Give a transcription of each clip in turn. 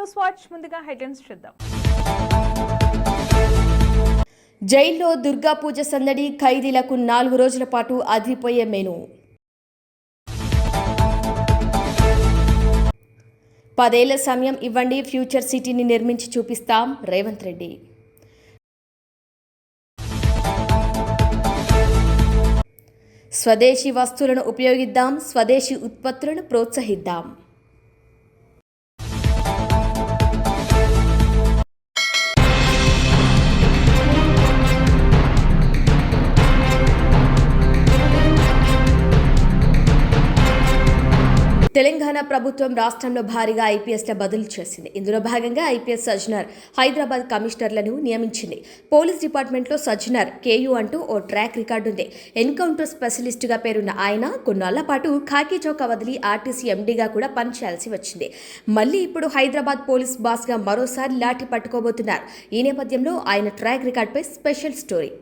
News watch ముందుగా headlines చూద్దాం. జైల్లో దుర్గా పూజ సందడి ఖైదీలకు నాలుగు రోజుల పాటు అదిరిపోయే మెను. పదేళ్ళ సమయం ఇవ్వండి ఫ్యూచర్ సిటీని నిర్మించి చూపిస్తాం రేవంత్ రెడ్డి. స్వదేశీ వస్తువులను ఉపయోగిద్దాం స్వదేశీ ఉత్పత్తులను ప్రోత్సహిద్దాం. తెలంగాణ ప్రభుత్వం రాష్ట్రంలో భారీగా ఐపీఎస్ల బదులు చేసింది. ఇందులో భాగంగా ఐపీఎస్ సజ్జనర్ హైదరాబాద్ కమిషనర్లను నియమించింది. పోలీస్ డిపార్ట్మెంట్లో సజ్జనర్ కేయూ అంటూ ఓ ట్రాక్ రికార్డు ఉంది. ఎన్కౌంటర్ స్పెషలిస్టుగా పేరున్న ఆయన కొన్నాళ్ళ పాటు ఖాకీ చౌక వదిలి ఆర్టీసీ ఎండీగా కూడా పనిచేయాల్సి వచ్చింది. మళ్ళీ ఇప్పుడు హైదరాబాద్ పోలీస్ బాస్గా మరోసారి లాఠీ పట్టుకోబోతున్నారు. ఈ నేపథ్యంలో ఆయన ట్రాక్ రికార్డుపై స్పెషల్ స్టోరీ.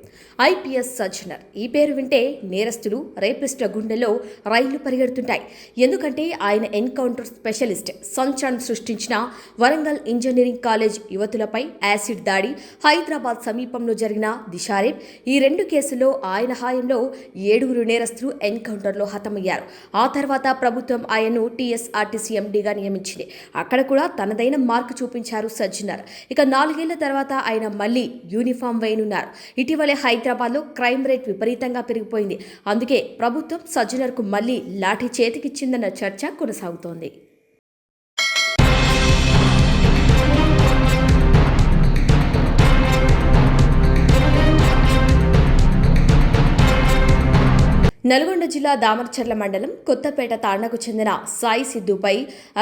ఐపీఎస్ సజ్జనర్ ఈ పేరు వింటే నేరస్తులు రేపిస్టుల గుండెల్లో రైళ్ళు పరిగెడుతుంటాయి. ఎందుకంటే ఆయన ఎన్కౌంటర్ స్పెషలిస్ట్ సంచలనం సృష్టించిన వరంగల్ ఇంజనీరింగ్ కాలేజ్ యువతులపై యాసిడ్ దాడి హైదరాబాద్ సమీపంలో జరిగిన దిశారేప్ ఈ రెండు కేసుల్లో ఆయన హాయంలో ఏడుగురు నేరస్తులు ఎన్కౌంటర్లో హతమయ్యారు. ఆ తర్వాత ప్రభుత్వం ఆయన్ను టీఎస్ఆర్టీసీ ఎండీగా నియమించింది. అక్కడ కూడా తనదైన మార్కు చూపించారు సజ్జనర్. ఇక నాలుగేళ్ళ తర్వాత ఆయన మళ్ళీ యూనిఫామ్ వేయనున్నారు. ఇటీవలే హైదరాబాద్లో క్రైమ్ రేట్ విపరీతంగా పెరిగిపోయింది. అందుకే ప్రభుత్వం సజ్జనర్కు మళ్ళీ లాఠీ చేతికిచ్చిందన్న చర్చ కొనసాగుతోంది. నల్గొండ జిల్లా దామర్చర్ల మండలం కొత్తపేట తాండకు చెందిన సాయి సిద్ధుపై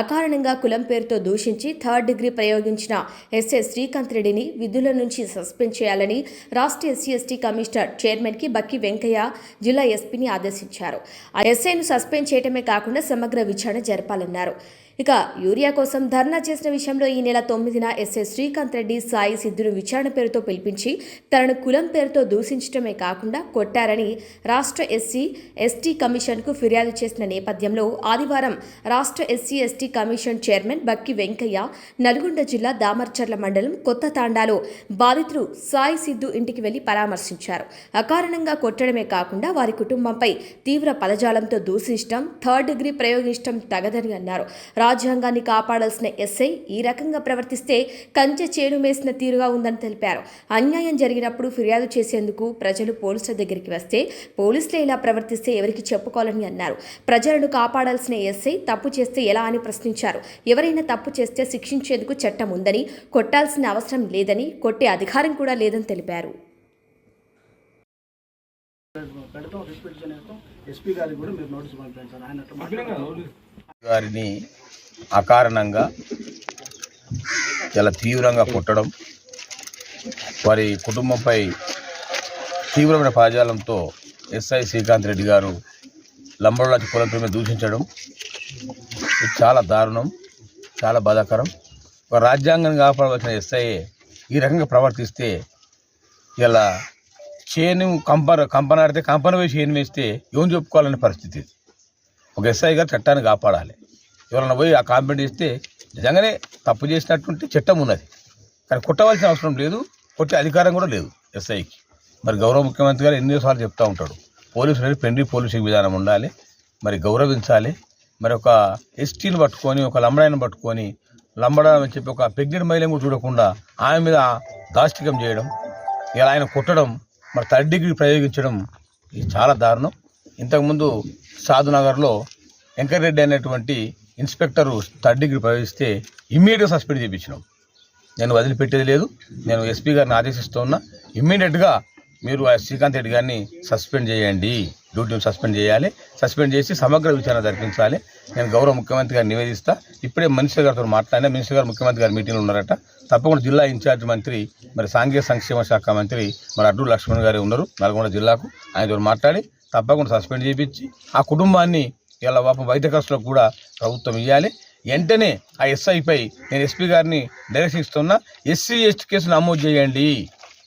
అకారణంగా కులం పేరుతో దూషించి థర్డ్ డిగ్రీ ప్రయోగించిన ఎస్ఏ శ్రీకాంత్ రెడ్డిని విధుల నుంచి సస్పెండ్ చేయాలని రాష్ట్ర ఎస్సీ ఎస్టీ కమిషనర్ చైర్మన్కి బక్కి వెంకయ్య జిల్లా ఎస్పీని ఆదేశించారు. ఆ ఎస్ఐను సస్పెండ్ చేయటమే కాకుండా సమగ్ర విచారణ జరపాలన్నారు. ఇక యూరియా కోసం ధర్నా చేసిన విషయంలో ఈ నెల తొమ్మిదిన ఎస్ఎస్ శ్రీకాంత్ రెడ్డి సాయి సిద్ధును విచారణ పేరుతో పిలిపించి తనను కులం పేరుతో దూషించడమే కాకుండా కొట్టారని రాష్ట్ర ఎస్సీ ఎస్టీ కమిషన్కు ఫిర్యాదు చేసిన నేపథ్యంలో ఆదివారం రాష్ట్ర SC ST commission chairman Bakki Venkaiah Nalgonda జిల్లా దామర్చర్ల మండలం కొత్త తాండాలో బాధితులు సాయి సిద్ధు ఇంటికి వెళ్ళి పరామర్శించారు. అకారణంగా కొట్టడమే కాకుండా వారి కుటుంబంపై తీవ్ర పదజాలంతో దూషించడం థర్డ్ డిగ్రీ ప్రయోగించడం తగదని అన్నారు. రాజ్యాంగాన్ని కాపాడాల్సిన ఎస్ఐ ఈ రకంగా ప్రవర్తిస్తే కంచె చేను మేసిన తీరుగా ఉందని తెలిపారు. అన్యాయం జరిగినప్పుడు ఫిర్యాదు చేసేందుకు ప్రజలు పోలీసుల దగ్గరికి వస్తే పోలీసులే ఇలా ప్రవర్తిస్తే ఎవరికి చెప్పుకోవాలని అన్నారు. ప్రజలను కాపాడాల్సిన ఎస్ఐ తప్పు చేస్తే ఎలా అని ప్రశ్నించారు. ఎవరైనా తప్పు చేస్తే శిక్షించేందుకు చట్టం ఉందని కొట్టాల్సిన అవసరం లేదని కొట్టే అధికారం కూడా లేదని తెలిపారు. పెడతాం రిస్పెక్షన్ చేస్తాం ఎస్పీ గారికి కూడా మీరు నోటీస్ పంపించారు ఆయన గారిని అకారణంగా చాలా తీవ్రంగా కొట్టడం వారి కుటుంబంపై తీవ్రమైన పాజాలంతో ఎస్ఐ శ్రీకాంత్ రెడ్డి గారు లంబడరాజు కులపై దూషించడం ఇది చాలా దారుణం చాలా బాధాకరం. ఒక రాజ్యాంగాన్ని కాపాడవలసిన ఎస్ఐ ఈ రకంగా ప్రవర్తిస్తే ఇలా చేను కంపన కంపనాడితే కంపన వేసి చేను వేస్తే ఏం చెప్పుకోవాలనే పరిస్థితి ఇది. ఒక ఎస్ఐ గారు చట్టాన్ని కాపాడాలి. ఎవరైనా పోయి ఆ కాంప్లైంట్ ఇస్తే నిజంగానే తప్పు చేసినట్టుంటే చట్టం ఉన్నది. కానీ కొట్టవలసిన అవసరం లేదు కొట్టే అధికారం కూడా లేదు ఎస్ఐకి. మరి గౌరవ ముఖ్యమంత్రి గారు ఎన్నోసార్లు చెప్తూ ఉంటాడు పోలీసులు అనేది పెండ్రి పోలీసింగ్ విధానం ఉండాలి మరి గౌరవించాలి మరి ఒక ఎస్టీని పట్టుకొని ఒక లంబడాయిని పట్టుకొని లంబడా అని చెప్పి ఒక ప్రెగ్నెంట్ మహిళను కూడా చూడకుండా ఆమె మీద దాష్టికం చేయడం ఇలా ఆయన కొట్టడం మరి థర్డ్ డిగ్రీ ప్రయోగించడం ఇది చాలా దారుణం. ఇంతకుముందు సాధునగర్లో వెంకటరెడ్డి అనేటువంటి ఇన్స్పెక్టరు థర్డ్ డిగ్రీ ప్రవేశిస్తే ఇమ్మీడియట్గా సస్పెండ్ చేయించినాం. నేను వదిలిపెట్టేది లేదు. నేను ఎస్పీ గారిని ఆదేశిస్తూ ఉన్నా. ఇమ్మీడియట్గా మీరు ఆ శ్రీకాంత్ రెడ్డి గారిని సస్పెండ్ చేయండి. డ్యూటీని సస్పెండ్ చేయాలి. సస్పెండ్ చేసి సమగ్ర విచారణ జరిపించాలి. నేను గౌరవ ముఖ్యమంత్రి గారిని నివేదిస్తా. ఇప్పుడే మినిస్టర్ గారితో మాట్లాడినా మినిస్టర్ గారు ముఖ్యమంత్రి గారి మీటింగ్లో ఉన్నారట. తప్పకుండా జిల్లా ఇన్ఛార్జ్ మంత్రి మరి సాంఘిక సంక్షేమ శాఖ మంత్రి మరి అడ్డు లక్ష్మణ్ గారు ఉన్నారు. నల్గొండ జిల్లాకు ఆయనతో మాట్లాడి తప్పకుండా సస్పెండ్ చేయించి ఆ కుటుంబాన్ని ఇలా పాప వైద్య ఖర్చులకు కూడా ప్రభుత్వం ఇవ్వాలి వెంటనే ఆ ఎస్ఐపై నేను ఎస్పీ గారిని డైరెక్షన్ ఇస్తున్నా ఎస్సీ ఎస్టీ కేసు నమోదు చేయండి.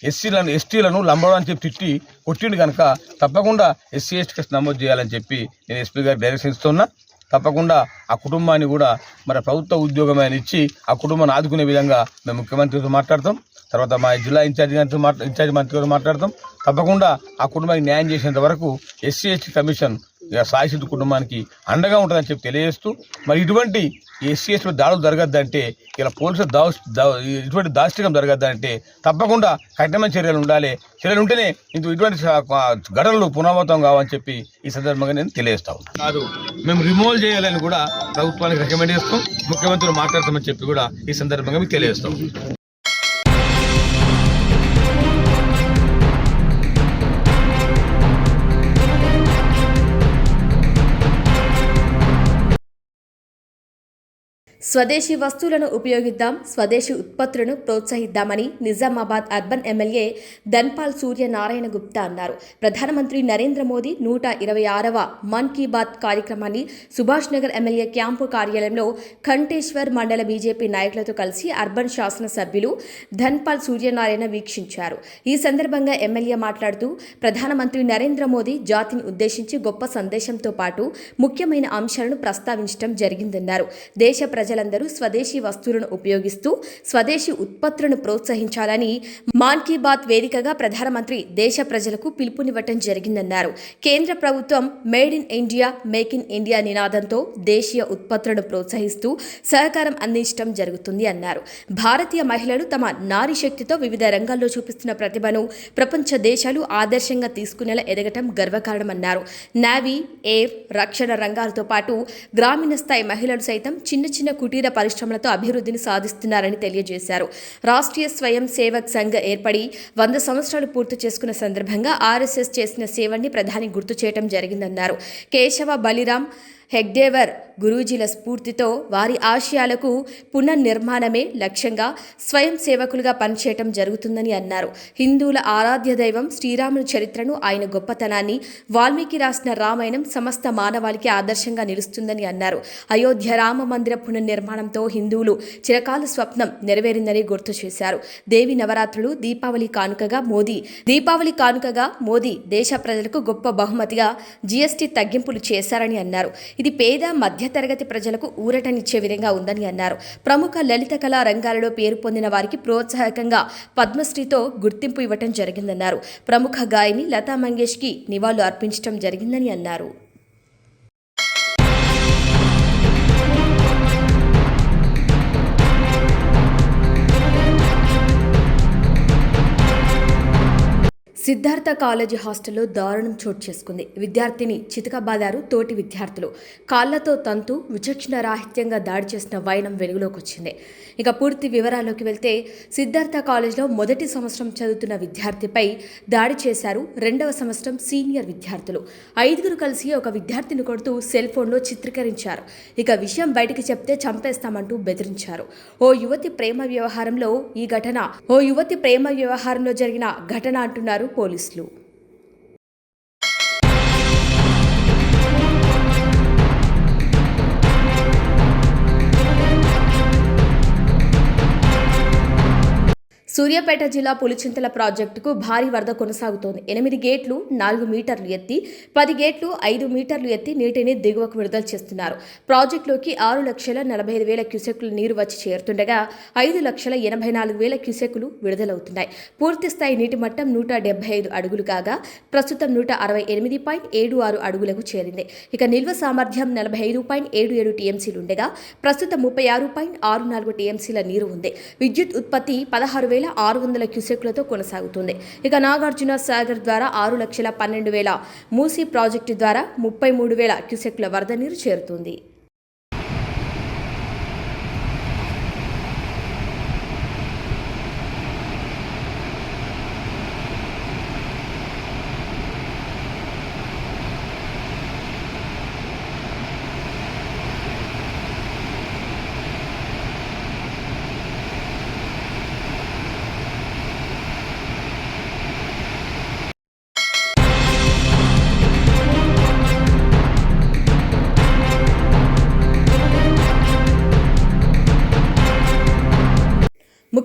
ఎస్సీలను ఎస్టీలను లంబడం అని చెప్పి తిట్టి కొట్టిండు కనుక తప్పకుండా ఎస్సీ ఎస్టీ కేసు నమోదు చేయాలని చెప్పి నేను ఎస్పీ గారికి డైరెక్షన్ ఇస్తున్నా తప్పకుండా ఆ కుటుంబాన్ని కూడా మరి ప్రభుత్వ ఉద్యోగం ఇచ్చి ఆ కుటుంబాన్ని ఆదుకునే విధంగా మేము ముఖ్యమంత్రితో మాట్లాడతాం. తర్వాత మా జిల్లా ఇన్ఛార్జి గారితో మాట్లా ఇన్ఛార్జి మంత్రితో మాట్లాడతాం. తప్పకుండా ఆ కుటుంబానికి న్యాయం చేసేంత వరకు ఎస్సీ ఎస్టీ కమిషన్ ఇక సాయి సిద్ధు కుటుంబానికి అండగా ఉంటుందని చెప్పి తెలియజేస్తూ మరి ఇటువంటి ఎస్సీ ఎస్టీ దాడులు జరగద్దంటే ఇలా పోలీసులు దా ఇటువంటి దాష్టికం జరగద్దంటే తప్పకుండా కఠినమైన చర్యలు ఉండాలి చర్యలు ఉంటేనే ఇంత ఇటువంటి ఘటనలు పునరావృతం కావని చెప్పి ఈ సందర్భంగా నేను తెలియజేస్తా ఉన్నాను. కాదు మేము రిమూవ్ చేయాలని కూడా ప్రభుత్వానికి రికమెండ్ చేస్తాం ముఖ్యమంత్రులు మాట్లాడతామని చెప్పి కూడా ఈ సందర్భంగా మీకు తెలియజేస్తాం స్వదేశీ వస్తువులను ఉపయోగిద్దాం స్వదేశీ ఉత్పత్తులను ప్రోత్సహిద్దామని నిజామాబాద్ అర్బన్ ఎమ్మెల్యే ధన్పాల్ సూర్యనారాయణ గుప్తా అన్నారు. ప్రధానమంత్రి నరేంద్ర మోదీ నూట ఇరవై ఆరవ మన్ కీ బాత్ కార్యక్రమాన్ని సుభాష్ నగర్ ఎమ్మెల్యే క్యాంపు కార్యాలయంలో కంటేశ్వర్ మండల బీజేపీ నాయకులతో కలిసి అర్బన్ శాసనసభ్యులు ధన్పాల్ సూర్యనారాయణ వీక్షించారు. ఈ సందర్భంగా ఎమ్మెల్యే మాట్లాడుతూ ప్రధానమంత్రి నరేంద్ర మోదీ జాతిని ఉద్దేశించి గొప్ప సందేశంతో పాటు ముఖ్యమైన అంశాలను ప్రస్తావించడం జరిగిందన్నారు. దేశ ప్రజలందరూ స్వదేశీ వస్తువులను ఉపయోగిస్తూ స్వదేశీ ఉత్పత్తులను ప్రోత్సహించాలని మాన్ కీ బాత్ వేదికగా ప్రధానమంత్రి దేశ ప్రజలకు పిలుపునివ్వటం జరిగిందన్నారు. కేంద్ర ప్రభుత్వం made in India make in India నినాదంతో దేశీయ ఉత్పత్తులను ప్రోత్సహిస్తూ సహకారం అందించడం జరుగుతుంది అన్నారు. భారతీయ మహిళలు తమ నారీ శక్తితో వివిధ రంగాల్లో చూపిస్తున్న ప్రతిభను ప్రపంచ దేశాలు ఆదర్శంగా తీసుకునేలా ఎదగటం గర్వకారణమన్నారు. నావీ ఎయిర్ రక్షణ రంగాలతో పాటు గ్రామీణ స్థాయి మహిళలు సైతం చిన్న చిన్న కుటీర పరిశ్రమలతో అభివృద్ధిని సాధిస్తున్నారని తెలియజేశారు. రాష్ట్రీయ స్వయం సేవక్ సంఘ్ ఏర్పడి వంద సంవత్సరాలు పూర్తి చేసుకున్న సందర్భంగా ఆర్ఎస్ఎస్ చేసిన సేవల్ని ప్రధాని గుర్తు చేయడం జరిగిందన్నారు. కేశవ బలిరామ్ హెగ్డేవర్ గురూజీల స్ఫూర్తితో వారి ఆశయాలకు పునర్నిర్మాణమే లక్ష్యంగా స్వయం సేవకులుగా పనిచేయటం జరుగుతుందని అన్నారు. హిందువుల ఆరాధ్య దైవం శ్రీరాముని చరిత్రను ఆయన గొప్పతనాన్ని వాల్మీకి రాసిన రామాయణం సమస్త మానవాళికి ఆదర్శంగా నిలుస్తుందని అన్నారు. అయోధ్య రామ మందిర పునర్నిర్మాణంతో హిందువులు చిరకాల స్వప్నం నెరవేరిందని గుర్తు చేశారు. దేవి నవరాత్రులు దీపావళి కానుకగా మోదీ దీపావళి కానుకగా మోదీ దేశ ప్రజలకు గొప్ప బహుమతిగా జీఎస్టీ తగ్గింపులు చేశారని అన్నారు. ఇది పేద మధ్యతరగతి ప్రజలకు ఊరటనిచ్చే విధంగా ఉందని అన్నారు. ప్రముఖ లలిత కళా రంగాలలో పేరు పొందిన వారికి ప్రోత్సాహకంగా పద్మశ్రీతో గుర్తింపు ఇవ్వటం జరిగిందన్నారు. ప్రముఖ గాయని లతా మంగేష్కి నివాళులు అర్పించడం జరిగిందని అన్నారు. సిద్ధార్థ కాలేజీ హాస్టల్లో దారుణం చోటు చేసుకుంది. విద్యార్థిని చితకబాదారు తోటి విద్యార్థులు. కాళ్ళతో తంతు విచక్షణ రాహిత్యంగా దాడి చేసిన వైనం వెలుగులోకి వచ్చింది ఇక పూర్తి వివరాల్లోకి వెళ్తే సిద్ధార్థ కాలేజ్లో మొదటి సంవత్సరం చదువుతున్న విద్యార్థిపై దాడి చేశారు రెండవ సంవత్సరం సీనియర్ విద్యార్థులు. ఐదుగురు కలిసి ఒక విద్యార్థిని కొడుతూ సెల్ ఫోన్లో చిత్రీకరించారు. ఇక విషయం బయటికి చెప్తే చంపేస్తామంటూ బెదిరించారు. ఓ యువతి ప్రేమ వ్యవహారంలో ఈ ఘటన ఓ యువతి ప్రేమ వ్యవహారంలో జరిగిన ఘటన అంటున్నారు పోలీసులు. సూర్యాపేట జిల్లా పులిచింతల ప్రాజెక్టుకు భారీ వరద కొనసాగుతోంది. ఎనిమిది గేట్లు నాలుగు మీటర్లు ఎత్తి పది గేట్లు ఐదు మీటర్లు ఎత్తి నీటిని దిగువకు విడుదల చేస్తున్నారు. ప్రాజెక్టులోకి ఆరు లక్షల నలభై ఐదు వేల క్యూసెక్కులు నీరు వచ్చి చేరుతుండగా ఐదు లక్షల ఎనభై నాలుగు వేల క్యూసెక్కులు విడుదలవుతున్నాయి. పూర్తి స్థాయి నీటి మట్టం నూట డెబ్బై ఐదు అడుగులు కాగా ప్రస్తుతం నూట అరవై ఎనిమిది పాయింట్ ఏడు ఆరు అడుగులకు చేరింది. ఇక నిల్వ సామర్థ్యం నలభై ఐదు పాయింట్ ఏడు ఏడు టీఎంసీలు ఉండగా ప్రస్తుతం ముప్పై ఆరు పాయింట్ ఆరు నాలుగు టీఎంసీల నీరు ఉంది. విద్యుత్ ఉత్పత్తి పదహారు వేల ఆరు వందల క్యూసెక్లతో కొనసాగుతుంది. ఇక నాగార్జున సాగర్ ద్వారా ఆరు లక్షల పన్నెండు వేల మూసీ ప్రాజెక్టు ద్వారా ముప్పై మూడు వేల క్యూసెక్ల వరద నీరు చేరుతుంది.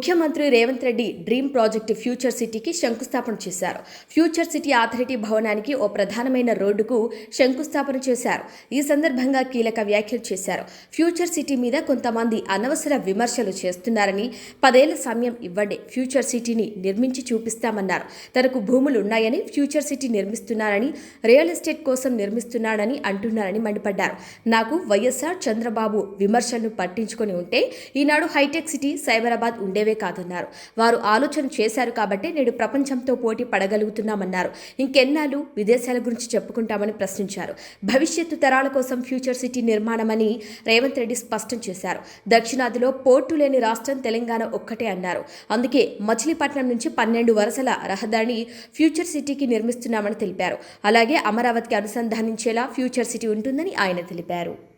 ముఖ్యమంత్రి Revanth Reddy dream project future సిటీకి శంకుస్థాపన చేశారు. ఫ్యూచర్ సిటీ అథారిటీ భవనానికి ఓ ప్రధానమైన రోడ్డుకు శంకుస్థాపన చేశారు. ఈ సందర్భంగా కీలక వ్యాఖ్యలు చేశారు. ఫ్యూచర్ సిటీ మీద కొంతమంది అనవసర విమర్శలు చేస్తున్నారని పదేళ్ళ సమయం ఇవ్వండి ఫ్యూచర్ సిటీని నిర్మించి చూపిస్తామన్నారు. తనకు భూములు ఉన్నాయని ఫ్యూచర్ సిటీ నిర్మిస్తున్నారని రియల్ ఎస్టేట్ కోసం నిర్మిస్తున్నాడని అంటున్నారని మండిపడ్డారు. నాకు వైఎస్ఆర్ చంద్రబాబు విమర్శలను పట్టించుకొని ఉంటే ఈనాడు హైటెక్ సిటీ సైబరాబాద్ ఉండేవే కాదన్నారు. వారు ఆలోచన చేశారు కాబట్టి నేడు ప్రపంచంతో పోటీ పడగలుగుతున్నామన్నారు. ఇంకెన్నాళ్ళు విదేశాల గురించి చెప్పుకుంటామని ప్రశ్నించారు. భవిష్యత్తు తరాల కోసం ఫ్యూచర్ సిటీ నిర్మాణమని రేవంత్ రెడ్డి స్పష్టం చేశారు. దక్షిణాదిలో పోర్టు లేని రాష్ట్రం తెలంగాణ ఒక్కటే అన్నారు. అందుకే మచిలీపట్నం నుంచి పన్నెండు వరుసల రహదారిని ఫ్యూచర్ సిటీకి నిర్మిస్తున్నామని తెలిపారు. అలాగే అమరావతికి అనుసంధానించేలా ఫ్యూచర్ సిటీ ఉంటుందని ఆయన తెలిపారు.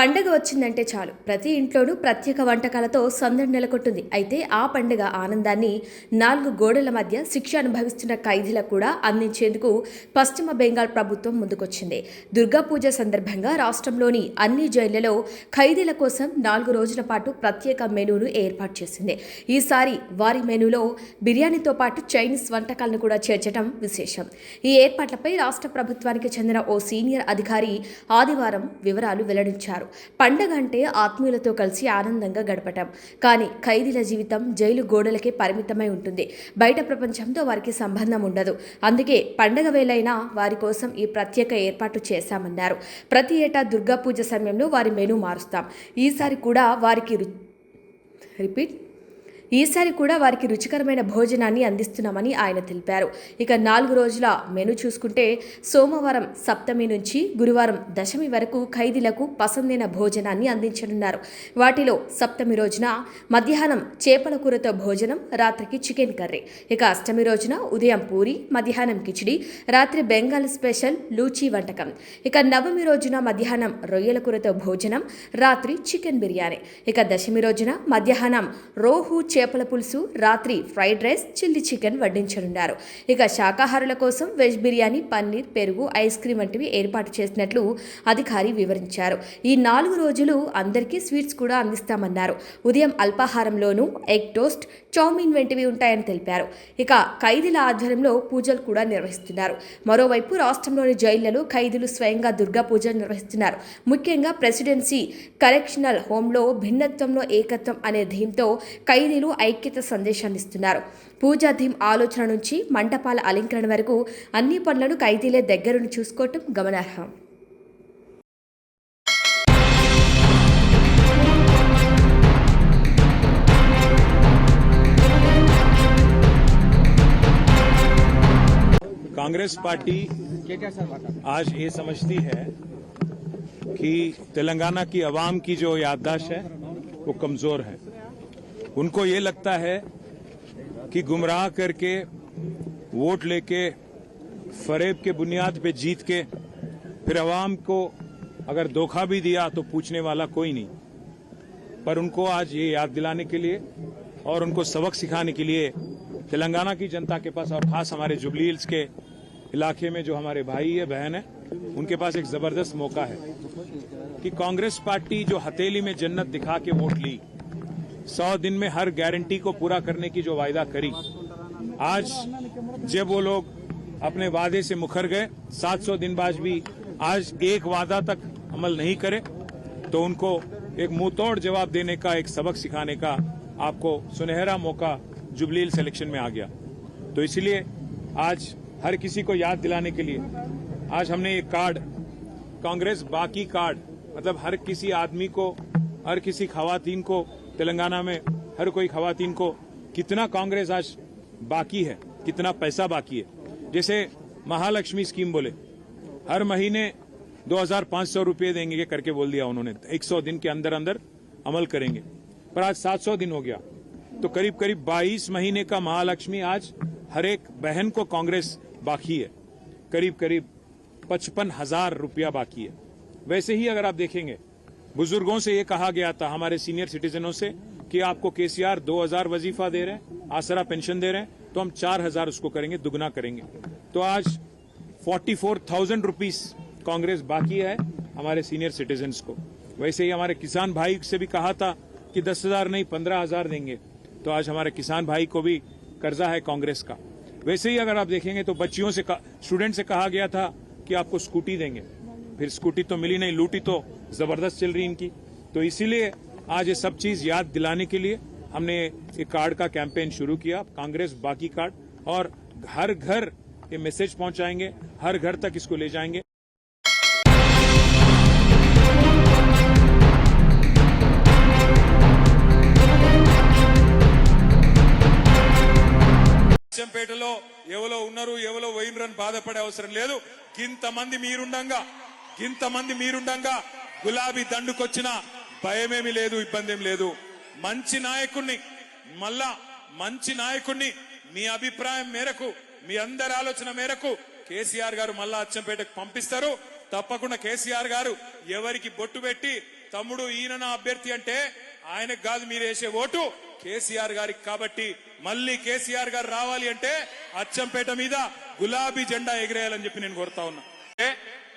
పండగ వచ్చిందంటే చాలు. ప్రతి ఇంట్లోనూ ప్రత్యేక వంటకాలతో సందడి నెలకొట్టుంది అయితే ఆ పండగ ఆనందాన్ని నాలుగు గోడల మధ్య శిక్ష అనుభవిస్తున్న ఖైదీలకు కూడా అందించేందుకు పశ్చిమ బెంగాల్ ప్రభుత్వం ముందుకొచ్చింది. దుర్గా పూజ సందర్భంగా రాష్ట్రంలోని అన్ని జైళ్ళలో ఖైదీల కోసం నాలుగు రోజుల పాటు ప్రత్యేక మెనూను ఏర్పాటు చేసింది. ఈసారి వారి మెనూలో బిర్యానీతో పాటు చైనీస్ వంటకాలను కూడా చేర్చడం విశేషం. ఈ ఏర్పాట్లపై రాష్ట్ర ప్రభుత్వానికి చెందిన ఓ సీనియర్ అధికారి ఆదివారం వివరాలు వెల్లడించారు. పండగ అంటే ఆత్మీయులతో కలిసి ఆనందంగా గడపటం. కానీ ఖైదీల జీవితం జైలు గోడలకే పరిమితమై ఉంటుంది. బయట ప్రపంచంతో వారికి సంబంధం ఉండదు. అందుకే పండగ వేళైనా వారి కోసం ఈ ప్రత్యేక ఏర్పాటు చేశామన్నారు. ప్రతి ఏటా దుర్గా పూజ సమయంలో వారి మెనూ మారుస్తాం. ఈసారి కూడా వారికి రు- రిపీట్ ఈసారి కూడా వారికి రుచికరమైన భోజనాన్ని అందిస్తున్నామని ఆయన తెలిపారు. ఇక నాలుగు రోజుల మెను చూసుకుంటే సోమవారం సప్తమి నుంచి గురువారం దశమి వరకు ఖైదీలకు పసందైన భోజనాన్ని అందించనున్నారు. వాటిలో సప్తమి రోజున మధ్యాహ్నం చేపల కూరతో భోజనం రాత్రికి చికెన్ కర్రీ. ఇక అష్టమి రోజున ఉదయం పూరి మధ్యాహ్నం కిచిడి రాత్రి బెంగాల్ స్పెషల్ లూచీ వంటకం. ఇక నవమి రోజున మధ్యాహ్నం రొయ్యల కూరతో భోజనం రాత్రి చికెన్ బిర్యానీ. ఇక దశమి రోజున మధ్యాహ్నం రోహు చేపల పులుసు రాత్రి ఫ్రైడ్ రైస్ చిల్లీ చికెన్ వడ్డించనున్నారు. ఇక శాకాహారుల కోసం వెజ్ బిర్యానీ పన్నీర్ పెరుగు ఐస్ క్రీమ్ వంటివి ఏర్పాటు చేసినట్లు అధికారి వివరించారు. ఈ నాలుగు రోజులు అందరికీ స్వీట్స్ కూడా అందిస్తామన్నారు. ఉదయం అల్పాహారంలోనూ ఎగ్ టోస్ట్ చౌమీన్ వంటివి ఉంటాయని తెలిపారు. ఇక ఖైదీల ఆధ్వర్యంలో పూజలు కూడా నిర్వహిస్తున్నారు. మరోవైపు రాష్ట్రంలోని జైళ్ళలో ఖైదీలు స్వయంగా దుర్గా పూజలు నిర్వహిస్తున్నారు. ముఖ్యంగా ప్రెసిడెన్సీ కరెక్షనల్ హోంలో భిన్నత్వంలో ఏకత్వం అనే థీమ్తో ఖైదీలు ఐక్యత సందేశాన్ని ఇస్తున్నారు పూజా థీమ్ ఆలోచన నుంచి మంటపాల అలంకరణ వరకు అన్ని పనులను ఖైదీలే దగ్గరుండి చూసుకోవటం గమనార్హం कांग्रेस पार्टी आज ये समझती है कि तेलंगाना की आवाम की जो याददाश्त है वो कमजोर है उनको ये लगता है कि गुमराह करके, वोट लेके, फरेब के बुनियाद पे जीत के, फिर आवाम को अगर धोखा भी दिया तो पूछने वाला कोई नहीं। पर उनको आज ये याद दिलाने के लिए और उनको सबक सिखाने के लिए तेलंगाना की जनता के पास और खास हमारे जुबली हिल्स के इलाके में जो हमारे भाई है, बहन है, उनके पास एक ज़बरदस्त मौका है कि कांग्रेस पार्टी जो हथेली में जन्नत दिखा के वोट ली सौ दिन में हर गारंटी को पूरा करने की जो वायदा करी, आज जब वो लोग अपने वादे से मुखर गए 700 दिन बाद भी आज एक वादा तक अमल नहीं करे तो उनको एक मुंहतोड़ जवाब देने का, एक सबक सिखाने का आपको सुनहरा मौका जुबलील सिलेक्शन में आ गया। तो इसलिए आज हर किसी को याद दिलाने के लिए आज हमने ये कार्ड कांग्रेस बाकी कार्ड मतलब हर किसी आदमी को, हर किसी खातन को तेलंगाना में हर कोई खातन को कितना कांग्रेस आज बाकी है, कितना पैसा बाकी है। जैसे महालक्ष्मी स्कीम बोले, हर महीने 2500 रुपए देंगे करके बोल दिया उन्होंने। 100 दिन के अंदर अंदर अमल करेंगे। पर आज 700 दिन हो गया। तो करीब करीब 22 महीने का महालक्ष्मी आज हर एक बहन को कांग्रेस बाकी है। करीब करीब पचपन हज़ार रुपया बाकी है। वैसे ही अगर आप देखेंगे बुज़ुर्गों से ये कहा गया था, हमारे सीनियर सिटीजनों से, कि आपको केसीआर 2000 वजीफा दे रहे हैं, आसरा पेंशन दे रहे हैं तो हम चार हज़ार उसको करेंगे, दुगना करेंगे। तो आज forty four thousand rupees Congress बाकी है हमारे सीनियर सिटीजन को। वैसे ही हमारे किसान भाई से भी कहा था कि दस हज़ार नहीं, पंद्रह हज़ार देंगे। तो आज हमारे किसान भाई को भी कर्जा है कांग्रेस का। वैसे ही अगर आप देखेंगे तो बच्चियों से स्टूडेंट से कहा गया था कि आपको स्कूटी देंगे। फिर स्कूटी तो मिली नहीं, लूटी तो जबरदस्त चल रही इनकी तो इसीलिए आज ये सब चीज याद दिलाने के लिए हमने ये कार्ड का कैंपेन शुरू किया कांग्रेस बाकी कार्ड और हर घर ये मैसेज पहुंचाएंगे हर घर तक इसको ले जाएंगे అచ్చంపేటలో ఎవరో ఉన్నారు ఎవరో పోయినరని బాధపడే అవసరం లేదు గింతమంది మీరుండంగా గింతమంది మీరుండంగా గులాబీ దండుకొచ్చిన భయమేమి లేదు ఇబ్బంది ఏం లేదు. మంచి నాయకుణ్ణి మళ్ళా మంచి నాయకుణ్ణి మీ అభిప్రాయం మేరకు మీ అందరి ఆలోచన మేరకు కేసీఆర్ గారు మళ్ళా అచ్చంపేటకు పంపిస్తారు. తప్పకుండా కేసీఆర్ గారు ఎవరికి బొట్టు పెట్టి తమ్ముడు ఈయన నా అభ్యర్థి అంటే ఆయనకు కాదు మీరు వేసే ఓటు కేసీఆర్ గారికి కాబట్టి మళ్ళీ కేసీఆర్ గారు రావాలి అంటే అచ్చంపేట మీద గులాబీ జెండా ఎగిరేయాలని చెప్పి నేను కోరుతా ఉన్నా. ఏ?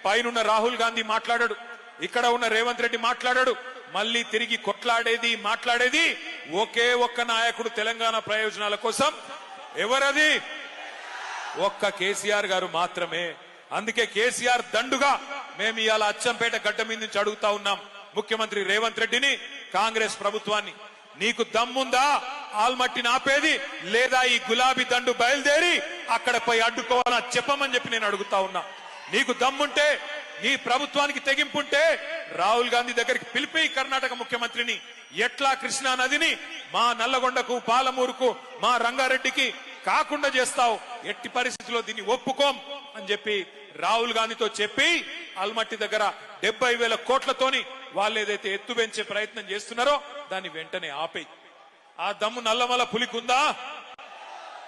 పైనున్న రాహుల్ గాంధీ మాట్లాడాడు. ఇక్కడ ఉన్న రేవంత్ రెడ్డి మాట్లాడాడు. మళ్ళీ తిరిగి కొట్లాడేది మాట్లాడేది ఒకే ఒక్క నాయకుడు తెలంగాణ ప్రయోజనాల కోసం. ఎవరది? ఒక్క కేసీఆర్ గారు మాత్రమే. అందుకే కేసీఆర్ దండుగా మేము ఇవాళ అచ్చంపేట గడ్డ మీద నుంచి అడుగుతా ఉన్నాం ముఖ్యమంత్రి రేవంత్ రెడ్డిని కాంగ్రెస్ ప్రభుత్వాన్ని. నీకు దమ్ముందా? ఆల్మట్టిని ఆపేది లేదా ఈ గులాబీ దండు బయలుదేరి అక్కడ పోయి అడ్డుకోవాలా? చెప్పమని చెప్పి నేను అడుగుతా ఉన్నా. నీకు దమ్ముంటే నీ ప్రభుత్వానికి తెగింపుంటే రాహుల్ గాంధీ దగ్గరికి పిలిపి కర్ణాటక ముఖ్యమంత్రిని ఎట్లా కృష్ణా నదిని మా నల్లగొండకు పాలమూరుకు మా రంగారెడ్డికి కాకుండా చేస్తావు? ఎట్టి పరిస్థితిలో దీన్ని ఒప్పుకోం అని చెప్పి రాహుల్ గాంధీతో చెప్పి అల్మట్టి దగ్గర డెబ్బై వేల కోట్లతోని వాళ్ళు ఏదైతే ఎత్తు పెంచే ప్రయత్నం చేస్తున్నారో దాన్ని వెంటనే ఆపేయి. ఆ దమ్ము నల్లమల పులికుందా?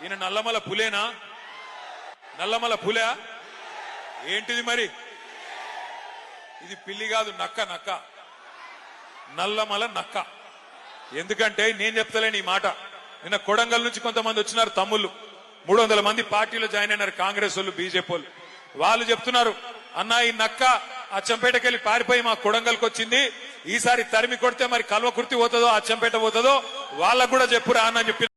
ఈయన నల్లమల పులేనా? నల్లమల పులే? ఏంటిది మరి? ఇది పిల్లి కాదు నక్క నక్క. నల్లమల నక్క. ఎందుకంటే నేను చెప్తలేను ఈ మాట. నిన్న కొడంగల్ నుంచి కొంతమంది వచ్చినారు తమ్ముళ్ళు. మూడు వందల మంది పార్టీలో జాయిన్ అయినారు కాంగ్రెస్ వాళ్ళు బీజేపీ వాళ్ళు. వాళ్ళు చెప్తున్నారు అన్న ఈ నక్క అచ్చంపేటకి వెళ్ళి పారిపోయి మా కొడంగల్కి వచ్చింది. ఈసారి తరిమి కొడితే మరి కల్వకుర్తి పోతుందో అచ్చంపేట పోతుందో వాళ్ళకు కూడా చెప్పురా అన్న అని చెప్పి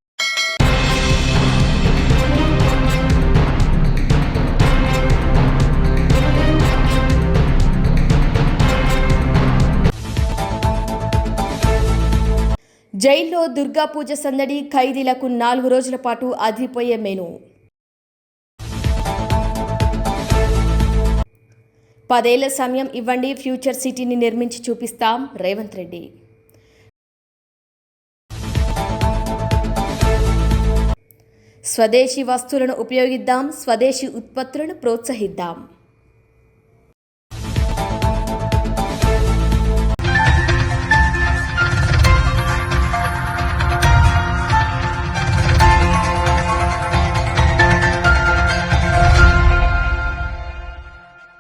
జైల్లో దుర్గా పూజ సందడి ఖైదీలకు నాలుగు రోజుల పాటు అదిరిపోయే మెను. పదేళ్ళ సమయం ఇవ్వండి ఫ్యూచర్ సిటీని నిర్మించి చూపిస్తాం రేవంత్ రెడ్డి. స్వదేశీ వస్తువులను ఉపయోగిద్దాం స్వదేశీ ఉత్పత్తులను ప్రోత్సహిద్దాం.